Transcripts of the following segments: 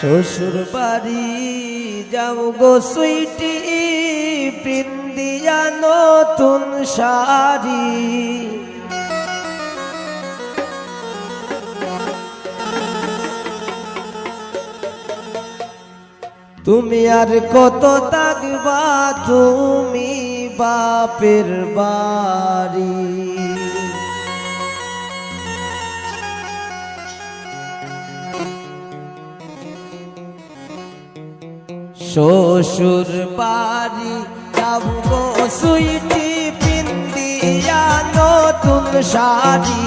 শ্বশুর বাড়ি যাও গো সুইটি, পিন্দিয়া নতুন শাড়ি। তুমি আর কত তাকবা তুমি বাপের বাড়ি। শ্বশুর বাড়ি যাব সুইটি পিন্দিয়া নতুন শাড়ি।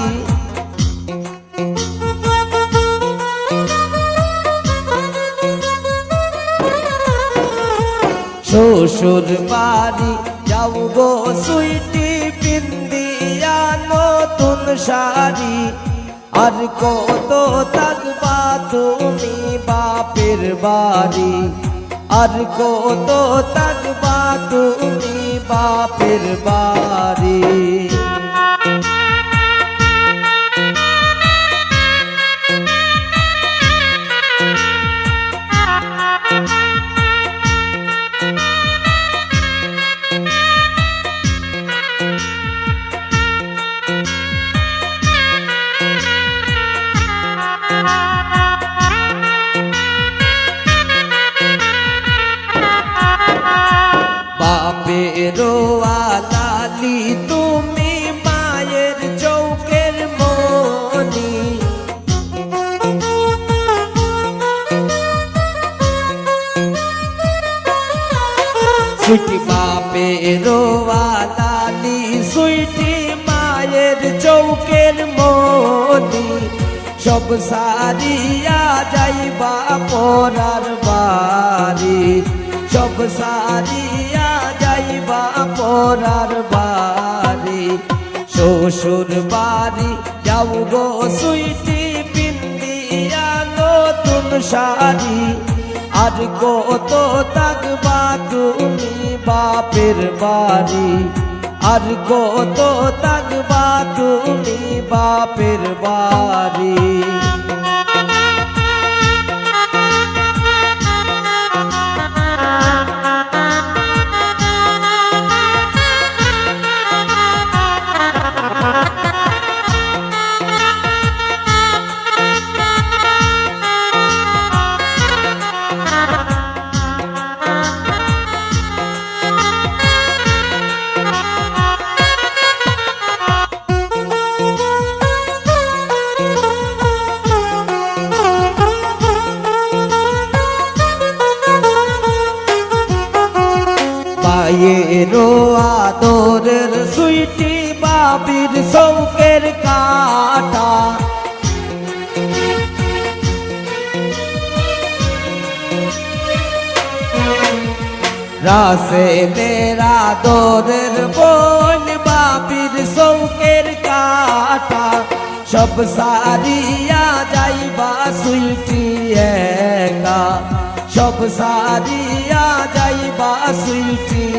শ্বশুর বাড়ি যাব সুইটি পিন্দিয়া নতুন শাড়ি। আর কত থাকবা তুমি বাপের বাড়ি। আর কত তাকবা তুমি বাপের বাড়ি। বাপেরও আলালি তুমি মায়ের চৌকের মনি সুইটি বাপেরও আলালি সুইটি মায়ের চৌকের মনি সব সারিয়া যাইবা পরার বাড়ি, সব সারিয়া পরার বাড়ি, শ্বশুর বাড়ি, যাও গো সুইটি পিন্দিয়া নতুন শাড়ি। আর কত থাকবা তুমি বাপের বাড়ি। আর কত থাকবা তুমি বাপের বাড়ি। পায়েরো আদরের সুইটি বাবির সৌকের কাটা। রাসে মেরা দোরের বোন বাবির সৌকের কাটা। সব সারিয়া যাইবা সুইটি একা। সব সারিয়া যাইবা সুইটি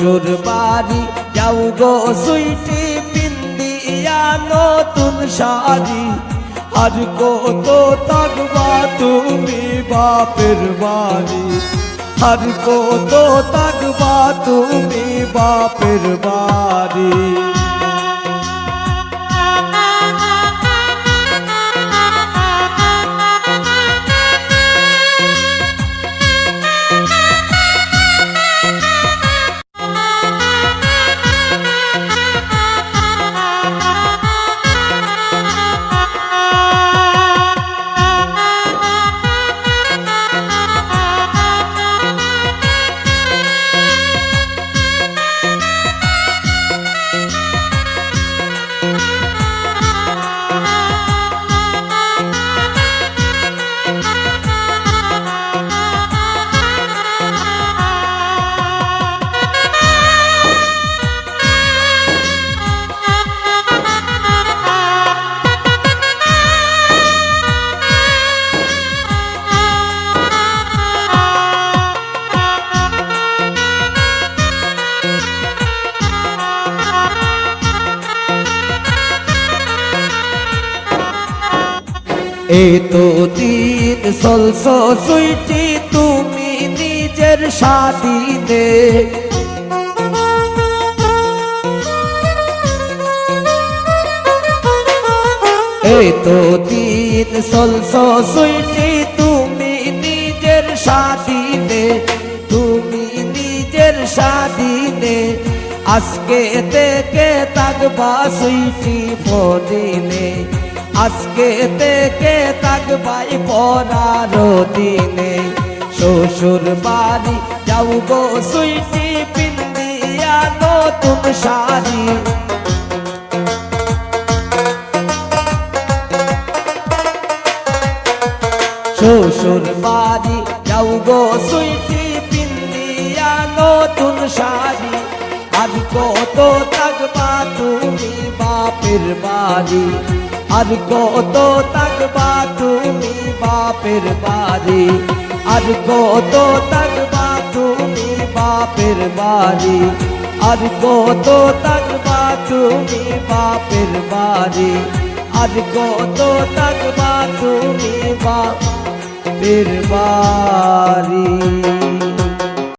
শ্বশুর বাড়ি, যাও গো সুইটি পিন্দিয়া নতুন শাড়ি। আর কত থাকবা তুমি বাপের বাড়ি। আর কত থাকবা তুমি বাপের বাড়ি। এই দিন সলস সুইটি তুমি নিজের সাদিনে এই দিন সলস সুইটি তুমি নিজের সাদিনে তুমি নিজের সাদিনে আজকে থেকে থাকবা সুইটি ফদিনে আজকে থেকে থাকবাই পরার দিনে। শ্বশুর বাড়ি যাও গো সুইটি পিন্দিয়া নতুন শাড়ি। শ্বশুর বাড়ি যাও গো সুইটি পিন্দিয়া নতুন শাড়ি। আর কত থাকবা তুমি বাপের বাড়ি। আর কত থাকবা তুমি বাপের বাড়ি? আর কত থাকবা তুমি বাপের বাড়ি? আর কত থাকবা তুমি বাপের বাড়ি? আর কত থাকবা তুমি বাপের বাড়ি?